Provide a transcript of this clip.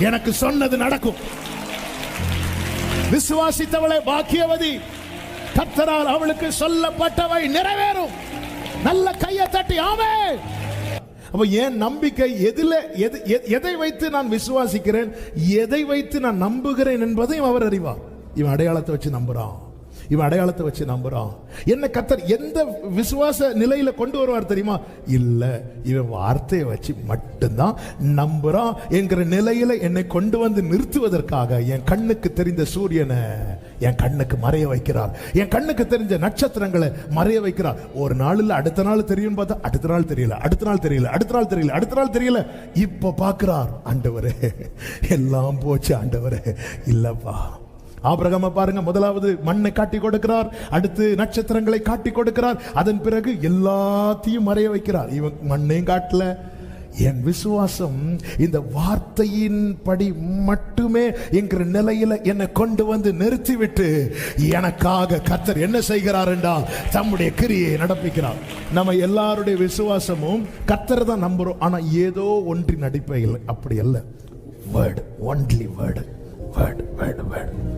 எனக்கு சொன்னது நடக்கும். விசுவாசித்தவளை பாக்கியவதி கத்தரால் அவளுக்கு சொல்லப்பட்டவை நிறைவேறும். நல்ல கையை தட்டி ஆமே அப்ப என் நம்பிக்கை எதில எது எதை வைத்து நான் விசுவாசிக்கிறேன்? எதை வைத்து நான் நம்புகிறேன் என்பதையும் அவர் அறிவார். இவன் அடையாளத்தை வச்சு நம்புறான். இவன் அடையாளத்தை வச்சு நம்புறான். என்ன கத்தர் எந்த விசுவாச நிலையில கொண்டு வருவார் தெரியுமா? இல்ல இவன் வார்த்தையை வச்சு மட்டும்தான் நம்புறான் என்கிற நிலையில என்னை கொண்டு வந்து நிறுத்துவதற்காக என் கண்ணுக்கு தெரிந்த சூரியனை என் கண்ணுக்கு மறைய வைக்கிறார். என் கண்ணுக்கு தெரிஞ்ச நட்சத்திரங்களை மறைய வைக்கிறார். ஒரு நாள் அடுத்த நாள் தெரியும் பார்த்தா அடுத்த நாள் தெரியல அடுத்த நாள் தெரியல அடுத்த நாள் தெரியல அடுத்த நாள் தெரியல. இப்ப பாக்குறார் ஆண்டவரே. எல்லாம் போச்சு ஆண்டவரே. இல்லப்பா. ஆபிரகாம பாருங்க முதலாவது மண்ணை காட்டி கொடுக்கிறார். அடுத்து நட்சத்திரங்களை காட்டி கொடுக்கிறார். அதன் பிறகு எல்லாத்தையும் மறைய வைக்கிறார். இவன் மண்ணையும் காட்டல. என் விசுவாசம் இந்த வார்த்தையின் படி மட்டுமே என்கிற நிலையில என்னை கொண்டு வந்து நிறுத்திவிட்டு எனக்காக கத்தர் என்ன செய்கிறார் என்றால் தம்முடைய கிரியை நடப்பிக்கிறார். நம்ம எல்லாருடைய விசுவாசமும் கத்தர் தான் நம்புறோம். ஆனா ஏதோ ஒன்றின் அடிப்படையில் அப்படி அல்ல. Word only word word word word